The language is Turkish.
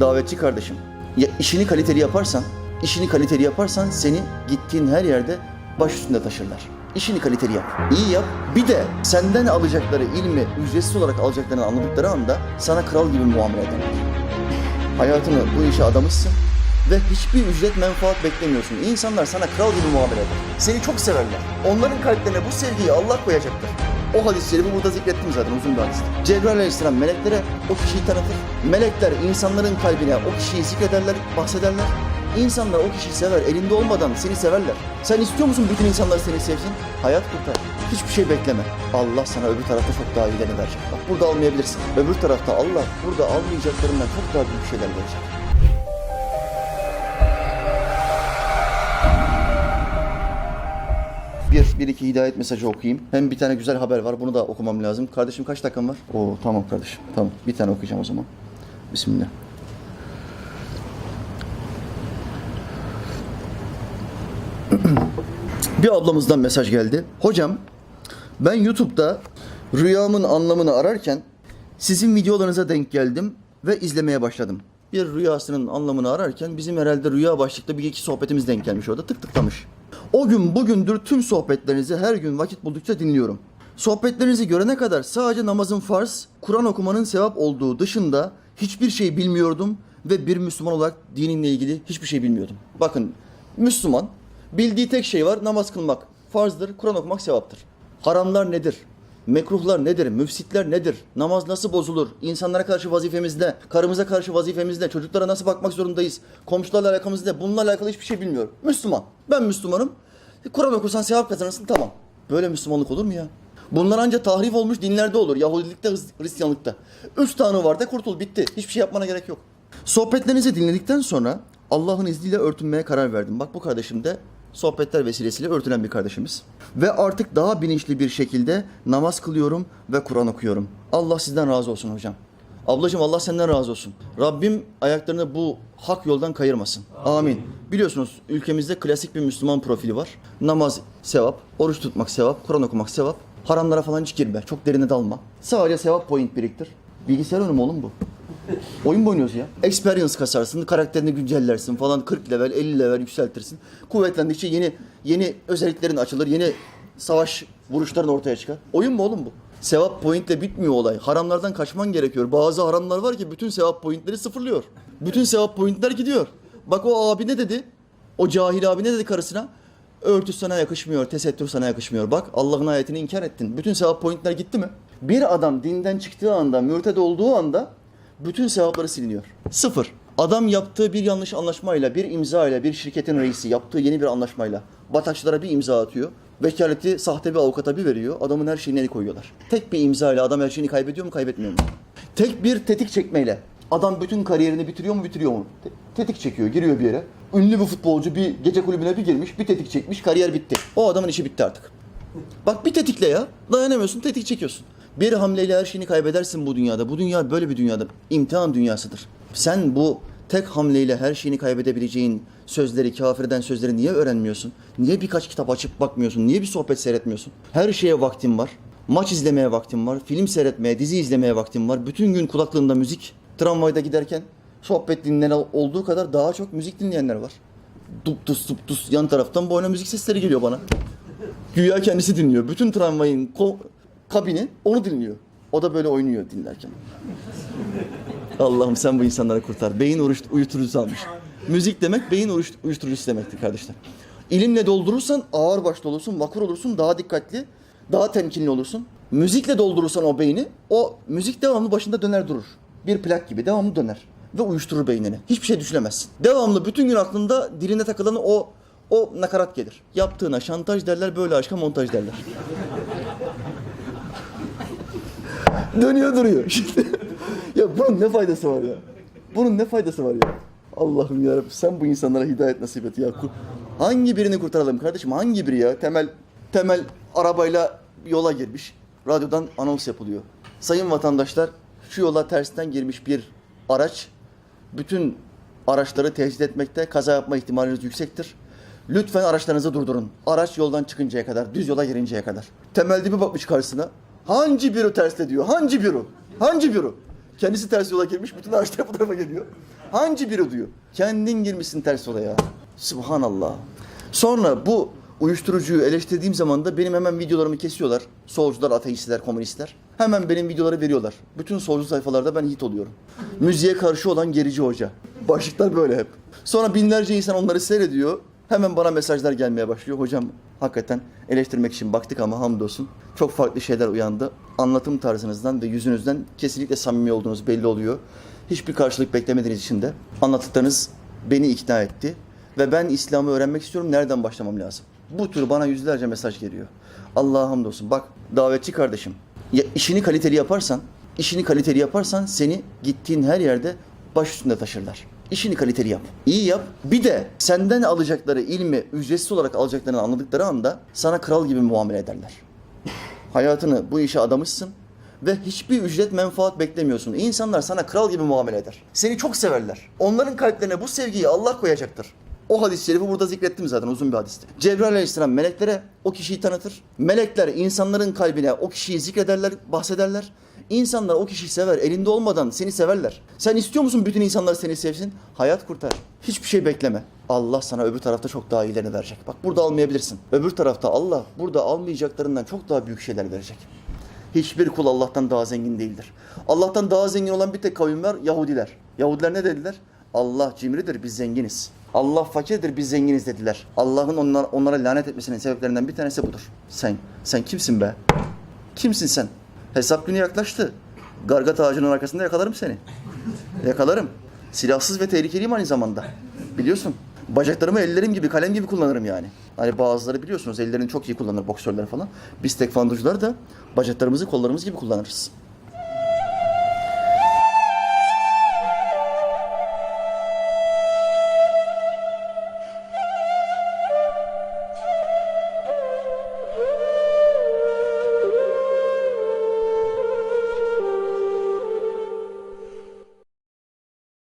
davetçi kardeşim. Ya işini kaliteli yaparsan, işini kaliteli yaparsan seni gittiğin her yerde baş üstünde taşırlar. İşini kaliteli yap. iyi yap. Bir de senden alacakları ilmi ücretsiz olarak alacaklarını anladıkları anda sana kral gibi muamele ederler. Hayatını bu işe adamışsın ve hiçbir ücret menfaat beklemiyorsun. İnsanlar sana kral gibi muamele eder. Seni çok severler. Onların kalplerine bu sevgiyi Allah koyacaktır. O hadis-i şerifi burada zikrettim zaten uzun bir hadis. Cebrail aleyhisselam meleklere o kişiyi tanıtır. Melekler insanların kalbine o kişiyi zikrederler, bahsederler. İnsanlar o kişiyi sever, elinde olmadan seni severler. Sen istiyor musun bütün insanlar seni sevsin? Hayat kurtar. Hiçbir şey bekleme. Allah sana öbür tarafta çok daha iyilerini verecek. Bak burada almayabilirsin. Öbür tarafta Allah burada almayacaklarından çok daha büyük şeyler verecek. Bir, bir iki hidayet mesajı okuyayım. Hem bir tane güzel haber var. Bunu da okumam lazım. Kardeşim kaç dakikam var? Oo tamam kardeşim. Tamam. Bir tane okuyacağım o zaman. Bismillah. bir ablamızdan mesaj geldi. Hocam ben YouTube'da rüyamın anlamını ararken sizin videolarınıza denk geldim ve izlemeye başladım. Bir rüyasının anlamını ararken bizim herhalde rüya başlıkta bir iki sohbetimiz denk gelmiş orada tık tıklamış. O gün bugündür tüm sohbetlerinizi her gün vakit buldukça dinliyorum. Sohbetlerinizi görene kadar sadece namazın farz, Kur'an okumanın sevap olduğu dışında hiçbir şey bilmiyordum ve bir Müslüman olarak dininle ilgili hiçbir şey bilmiyordum. Bakın Müslüman bildiği tek şey var namaz kılmak farzdır, Kur'an okumak sevaptır. Haramlar nedir? Mekruhlar nedir? Müfsitler nedir? Namaz nasıl bozulur? İnsanlara karşı vazifemiz ne? Karımıza karşı vazifemiz ne? Çocuklara nasıl bakmak zorundayız? Komşularla alakamız ne? Bununla alakalı hiçbir şey bilmiyorum. Müslüman. Ben Müslümanım. Kur'an okursan sevap kazanırsın tamam. Böyle Müslümanlık olur mu ya? Bunlar ancak tahrif olmuş dinlerde olur. Yahudilikte, Hristiyanlıkta. Üç tane var da kurtul bitti. Hiçbir şey yapmana gerek yok. Sohbetlerinizi dinledikten sonra Allah'ın izniyle örtünmeye karar verdim. Bak bu kardeşim de sohbetler vesilesiyle örtülen bir kardeşimiz. Ve artık daha bilinçli bir şekilde namaz kılıyorum ve Kur'an okuyorum. Allah sizden razı olsun hocam. Ablacığım Allah senden razı olsun. Rabbim ayaklarını bu hak yoldan kayırmasın. Amin. Biliyorsunuz ülkemizde klasik bir Müslüman profili var. Namaz sevap, oruç tutmak sevap, Kur'an okumak sevap. Haramlara falan hiç girme. Çok derine dalma. Sadece sevap point biriktir. Bilgisayar mu oğlum bu? Oyun mu oynuyoruz ya? Experience kasarsın, karakterini güncellersin falan 40 level, 50 level yükseltirsin. Kuvvetlendikçe yeni yeni özelliklerin açılır, yeni savaş vuruşların ortaya çıkar. Oyun mu oğlum bu? Sevap pointle bitmiyor olay. Haramlardan kaçman gerekiyor. Bazı haramlar var ki bütün sevap pointleri sıfırlıyor. Bütün sevap pointler gidiyor. Bak o abi ne dedi? O cahil abi ne dedi karısına? Örtü sana yakışmıyor, tesettür sana yakışmıyor. Bak Allah'ın ayetini inkar ettin. Bütün sevap pointler gitti mi? Bir adam dinden çıktığı anda, mürted olduğu anda bütün sevapları siliniyor. Sıfır. Adam yaptığı bir yanlış anlaşmayla, bir imza ile, bir şirketin reisi yaptığı yeni bir anlaşmayla batakçılara bir imza atıyor. Vekaleti sahte bir avukata bir veriyor. Adamın her şeyini el koyuyorlar. Tek bir imza ile adam her şeyini kaybediyor mu, kaybetmiyor mu? Tek bir tetik çekmeyle adam bütün kariyerini bitiriyor mu, bitiriyor mu? Te- tetik çekiyor, giriyor bir yere. Ünlü bir futbolcu bir gece kulübüne bir girmiş, bir tetik çekmiş, kariyer bitti. O adamın işi bitti artık. Bak bir tetikle ya. Dayanamıyorsun, tetik çekiyorsun. Bir hamleyle her şeyini kaybedersin bu dünyada. Bu dünya böyle bir dünyadır. İmtihan dünyasıdır. Sen bu tek hamleyle her şeyini kaybedebileceğin sözleri, kafirden sözleri niye öğrenmiyorsun? Niye birkaç kitap açıp bakmıyorsun? Niye bir sohbet seyretmiyorsun? Her şeye vaktin var. Maç izlemeye vaktin var. Film seyretmeye, dizi izlemeye vaktin var. Bütün gün kulaklığında müzik. Tramvayda giderken sohbet dinleyen olduğu kadar daha çok müzik dinleyenler var. Dup tus dup tus yan taraftan boyuna müzik sesleri geliyor bana. Güya kendisi dinliyor. Bütün tramvayın ko- kabini onu dinliyor. O da böyle oynuyor dinlerken. Allah'ım sen bu insanları kurtar. Beyin uyuş- uyuşturucusu almış. Müzik demek beyin uyuş- uyuşturucusu demektir kardeşler. İlimle doldurursan ağır başlı olursun, vakur olursun, daha dikkatli, daha temkinli olursun. Müzikle doldurursan o beyni, o müzik devamlı başında döner durur. Bir plak gibi devamlı döner ve uyuşturur beynini. Hiçbir şey düşünemezsin. Devamlı bütün gün aklında diline takılan o o nakarat gelir. Yaptığına şantaj derler, böyle aşka montaj derler. Dönüyor duruyor. Şimdi, ya bunun ne faydası var ya? Bunun ne faydası var ya? Allah'ım ya sen bu insanlara hidayet nasip et ya. Hangi birini kurtaralım kardeşim? Hangi biri ya? Temel temel arabayla yola girmiş. Radyodan anons yapılıyor. Sayın vatandaşlar şu yola tersten girmiş bir araç bütün araçları tehdit etmekte, kaza yapma ihtimaliniz yüksektir. Lütfen araçlarınızı durdurun. Araç yoldan çıkıncaya kadar, düz yola girinceye kadar. Temel dibi bakmış karşısına. Hangi büro tersle diyor? Hangi büro? Hangi büro? Kendisi ters yola girmiş, bütün ağaçlar bu tarafa geliyor. Hangi biri diyor? Kendin girmişsin ters yola ya. Subhanallah. Sonra bu uyuşturucuyu eleştirdiğim zaman da benim hemen videolarımı kesiyorlar. Solcular, ateistler, komünistler. Hemen benim videoları veriyorlar. Bütün solcu sayfalarda ben hit oluyorum. Müziğe karşı olan gerici hoca. Başlıklar böyle hep. Sonra binlerce insan onları seyrediyor. Hemen bana mesajlar gelmeye başlıyor. Hocam hakikaten eleştirmek için baktık ama hamdolsun. Çok farklı şeyler uyandı. Anlatım tarzınızdan ve yüzünüzden kesinlikle samimi olduğunuz belli oluyor. Hiçbir karşılık beklemediğiniz için de anlattıklarınız beni ikna etti. Ve ben İslam'ı öğrenmek istiyorum. Nereden başlamam lazım? Bu tür bana yüzlerce mesaj geliyor. Allah'a hamdolsun. Bak davetçi kardeşim. Ya işini kaliteli yaparsan, işini kaliteli yaparsan seni gittiğin her yerde baş üstünde taşırlar. İşini kaliteli yap. İyi yap. Bir de senden alacakları ilmi ücretsiz olarak alacaklarını anladıkları anda sana kral gibi muamele ederler. Hayatını bu işe adamışsın ve hiçbir ücret menfaat beklemiyorsun. İnsanlar sana kral gibi muamele eder. Seni çok severler. Onların kalplerine bu sevgiyi Allah koyacaktır. O hadis-i şerifi burada zikrettim zaten uzun bir hadisti. Cebrail aleyhisselam meleklere o kişiyi tanıtır. Melekler insanların kalbine o kişiyi zikrederler, bahsederler. İnsanlar o kişiyi sever. Elinde olmadan seni severler. Sen istiyor musun bütün insanlar seni sevsin? Hayat kurtar. Hiçbir şey bekleme. Allah sana öbür tarafta çok daha iyilerini verecek. Bak burada almayabilirsin. Öbür tarafta Allah burada almayacaklarından çok daha büyük şeyler verecek. Hiçbir kul Allah'tan daha zengin değildir. Allah'tan daha zengin olan bir tek kavim var Yahudiler. Yahudiler ne dediler? Allah cimridir biz zenginiz. Allah fakirdir biz zenginiz dediler. Allah'ın onlar, onlara lanet etmesinin sebeplerinden bir tanesi budur. Sen, sen kimsin be? Kimsin sen? Hesap günü yaklaştı. Gargat ağacının arkasında yakalarım seni. Yakalarım. Silahsız ve tehlikeliyim aynı zamanda. Biliyorsun. Bacaklarımı ellerim gibi, kalem gibi kullanırım yani. Hani bazıları biliyorsunuz ellerini çok iyi kullanır boksörler falan. Biz tekvandocular da bacaklarımızı kollarımız gibi kullanırız.